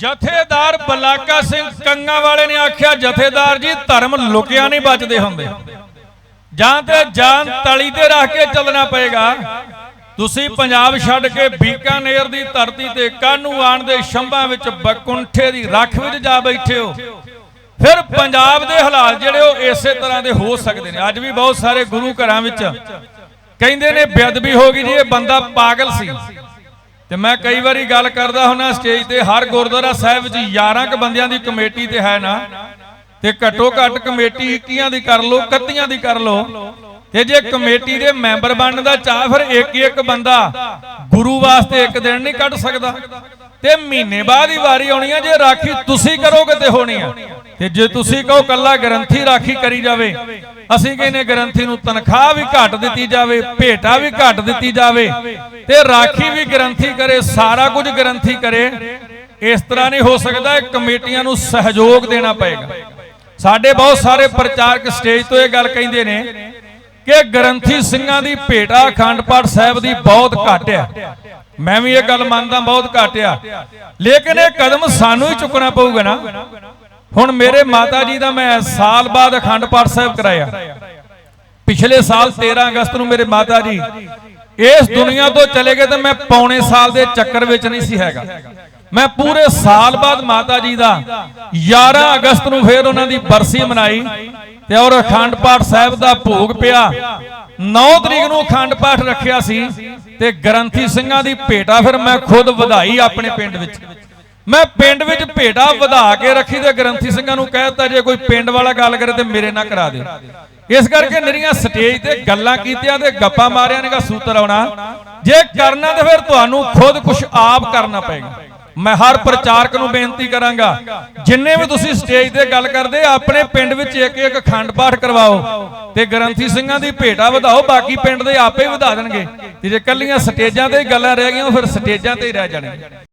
ਜਥੇਦਾਰ ਬਲਾਕਾ ਸਿੰਘ ਕੰਗਾ ਵਾਲੇ ਨੇ ਆਖਿਆ, ਜਥੇਦਾਰ ਜੀ, ਧਰਮ ਲੁਕਿਆ ਨਹੀਂ ਬਚਦੇ ਹੁੰਦੇ। ਜਾਂ ਤੇ ਜਾਨ ਤਲੀ ਤੇ ਰੱਖ ਕੇ ਚੱਲਣਾ ਪਏਗਾ। ਤੁਸੀਂ ਪੰਜਾਬ ਛੱਡ ਕੇ ਬੀਕਾਨੇਰ ਦੀ ਧਰਤੀ ਤੇ ਕਾਨੂੰ ਆਣ ਦੇ ਸ਼ੰਭਾਂ ਵਿੱਚ ਬਕੁੰਠੇ ਦੀ ਰੱਖ ਵਿੱਚ ਜਾ ਬੈਠੇ ਹੋ? ਫਿਰ ਪੰਜਾਬ ਦੇ ਹਾਲਾਤ ਜਿਹੜੇ ਉਹ ਇਸੇ ਤਰ੍ਹਾਂ ਦੇ ਹੋ ਸਕਦੇ ਨੇ। ਅੱਜ ਵੀ ਬਹੁਤ ਸਾਰੇ ਗੁਰੂ ਘਰਾਂ ਵਿੱਚ ਕਹਿੰਦੇ ਨੇ, ਬੇਅਦਬੀ ਹੋ ਗਈ ਜੀ, ਇਹ ਬੰਦਾ ਪਾਗਲ ਸੀ। ਤੇ ਮੈਂ ਕਈ ਵਾਰੀ ਗੱਲ ਕਰਦਾ ਹੁੰਨਾ ਸਟੇਜ ਤੇ, ਹਰ ਗੁਰਦੁਆਰਾ ਸਾਹਿਬ ਵਿੱਚ 11 ਕ ਬੰਦਿਆਂ ਦੀ ਕਮੇਟੀ ਤੇ ਹੈ ਨਾ। ਤੇ ਘੱਟੋ ਘੱਟ ਕਮੇਟੀ 21 ਦੀ ਕਰ ਲਓ 31 ਦੀ ਕਰ ਲਓ। ਤੇ ਜੇ ਕਮੇਟੀ ਦੇ ਮੈਂਬਰ ਬਣਨ ਦਾ ਚਾਹ ਫਿਰ ਇੱਕ ਇੱਕ ਬੰਦਾ ਗੁਰੂ ਵਾਸਤੇ ਇੱਕ ਦਿਨ ਨਹੀਂ ਕੱਢ ਸਕਦਾ। ਤੇ ਮਹੀਨੇ ਬਾਅਦ ਹੀ ਵਾਰੀ ਆਉਣੀ ਆ, ਜੇ ਰਾਖੀ ਤੁਸੀਂ ਕਰੋਗੇ ਤੇ ਹੋਣੀ ਆ। ਤੇ ਜੇ ਤੁਸੀਂ ਕਹੋ ਕੱਲਾ ਗ੍ਰੰਥੀ ਰਾਖੀ ਕਰੀ ਜਾਵੇ, ਅਸੀਂ ਕਹਿੰਨੇ ਗ੍ਰੰਥੀ ਨੂੰ ਤਨਖਾਹ ਵੀ ਘੱਟ ਦਿੱਤੀ ਜਾਵੇ, ਭੇਟਾ ਵੀ ਘੱਟ ਦਿੱਤੀ ਜਾਵੇ, ਤੇ ਰਾਖੀ ਵੀ ਗ੍ਰੰਥੀ ਕਰੇ, ਸਾਰਾ ਕੁਝ ਗ੍ਰੰਥੀ ਕਰੇ, ਇਸ ਤਰ੍ਹਾਂ ਨਹੀਂ ਹੋ ਸਕਦਾ ਇਹ ਕਮੇਟੀਆਂ ਨੂੰ ਸਹਿਯੋਗ ਦੇਣਾ ਪਏਗਾ। ਸਾਡੇ ਬਹੁਤ ਸਾਰੇ ਪ੍ਰਚਾਰਕ ਸਟੇਜ ਤੋਂ ਇਹ ਗੱਲ ਕਹਿੰਦੇ ਨੇ ਕਿ ਗ੍ਰੰਥੀ ਸਿੰਘਾਂ ਦੀ ਭੇਟਾ ਅਖੰਡ ਪਾਠ ਸਾਹਿਬ ਦੀ ਬਹੁਤ ਘੱਟ ਆ। ਮੈਂ ਵੀ ਇਹ ਗੱਲ ਮੰਨਦਾ, ਬਹੁਤ ਘੱਟ ਆ। ਲੇਕਿਨ ਇਹ ਕਦਮ ਸਾਨੂੰ ਹੀ ਚੁੱਕਣਾ ਪਊਗਾ ਨਾ। ਹੁਣ ਮੇਰੇ ਮਾਤਾ ਜੀ ਦਾ ਮੈਂ ਸਾਲ ਬਾਅਦ ਅਖੰਡ ਪਾਠ ਸਾਹਿਬ ਕਰਾਇਆ। ਪਿਛਲੇ ਸਾਲ 13 ਅਗਸਤ ਨੂੰ ਮੇਰੇ ਮਾਤਾ ਜੀ, ਇਸ ਦੁਨੀਆ ਤੋਂ ਚਲੇ ਗਏ ਤੇ ਮੈਂ ਪੌਣੇ ਸਾਲ ਦੇ ਚੱਕਰ ਵਿੱਚ ਨਹੀਂ ਸੀ ਹੈਗਾ। ਮੈਂ ਪੂਰੇ ਸਾਲ ਬਾਅਦ ਮਾਤਾ ਜੀ ਦਾ 11 ਅਗਸਤ ਨੂੰ ਫੇਰ ਉਹਨਾਂ ਦੀ ਬਰਸੀ ਮਨਾਈ। ਤੇ ਔਰ ਅਖੰਡ ਪਾਠ ਸਾਹਿਬ ਦਾ ਭੋਗ ਪਿਆ। 9 ਤਰੀਕ ਨੂੰ ਅਖੰਡ ਪਾਠ ਰੱਖਿਆ ਸੀ ਤੇ ਗ੍ਰੰਥੀ ਸਿੰਘਾਂ ਦੀ ਭੇਟਾ ਫਿਰ ਮੈਂ ਖੁਦ ਵਧਾਈ ਆਪਣੇ ਪਿੰਡ ਵਿੱਚ। ਮੈਂ ਪਿੰਡ ਵਿੱਚ ਭੇਟਾ ਵਧਾ ਕੇ ਰੱਖੀ ਤੇ ਗ੍ਰੰਥੀ ਸਿੰਘਾਂ ਨੂੰ ਕਹਿਤਾ ਜੇ ਕੋਈ ਪਿੰਡ ਵਾਲਾ ਗੱਲ ਕਰੇ ਤੇ ਮੇਰੇ ਨਾਲ ਕਰਾ ਦੇ ਇਸ ਕਰਕੇ ਨਿਰੀਆਂ ਸਟੇਜ ਤੇ ਗੱਲਾਂ ਕੀਤੀਆਂ ਤੇ ਗੱਪਾਂ ਮਾਰਿਆ ਨੇਗਾ ਸੂਤਰ ਆਉਣਾ। ਜੇ ਕਰਨਾ ਤੇ ਫਿਰ ਤੁਹਾਨੂੰ ਖੁਦ ਕੁਝ ਆਪ ਕਰਨਾ ਪਏਗਾ। ਮੈਂ ਹਰ ਪ੍ਰਚਾਰਕ ਨੂੰ ਬੇਨਤੀ ਕਰਾਂਗਾ, ਜਿੰਨੇ ਵੀ ਤੁਸੀਂ ਸਟੇਜ ਤੇ ਗੱਲ ਕਰਦੇ, ਆਪਣੇ ਪਿੰਡ ਵਿੱਚ ਇੱਕ ਇੱਕ ਅਖੰਡ ਪਾਠ ਕਰਵਾਓ ਤੇ ਗ੍ਰੰਥੀ ਸਿੰਘਾਂ ਦੀ ਭੇਟਾ ਵਧਾਓ, ਬਾਕੀ ਪਿੰਡ ਦੇ ਆਪੇ ਵਧਾ ਦੇਣਗੇ ਤੇ ਜੇ ਕੱਲੀਆਂ ਸਟੇਜਾਂ ਤੇ ਹੀ ਗੱਲਾਂ ਰਹਿ ਗਈਆਂ, ਉਹ ਫਿਰ ਸਟੇਜਾਂ ਤੇ ਹੀ ਰਹਿ ਜਾਣਗੀਆਂ।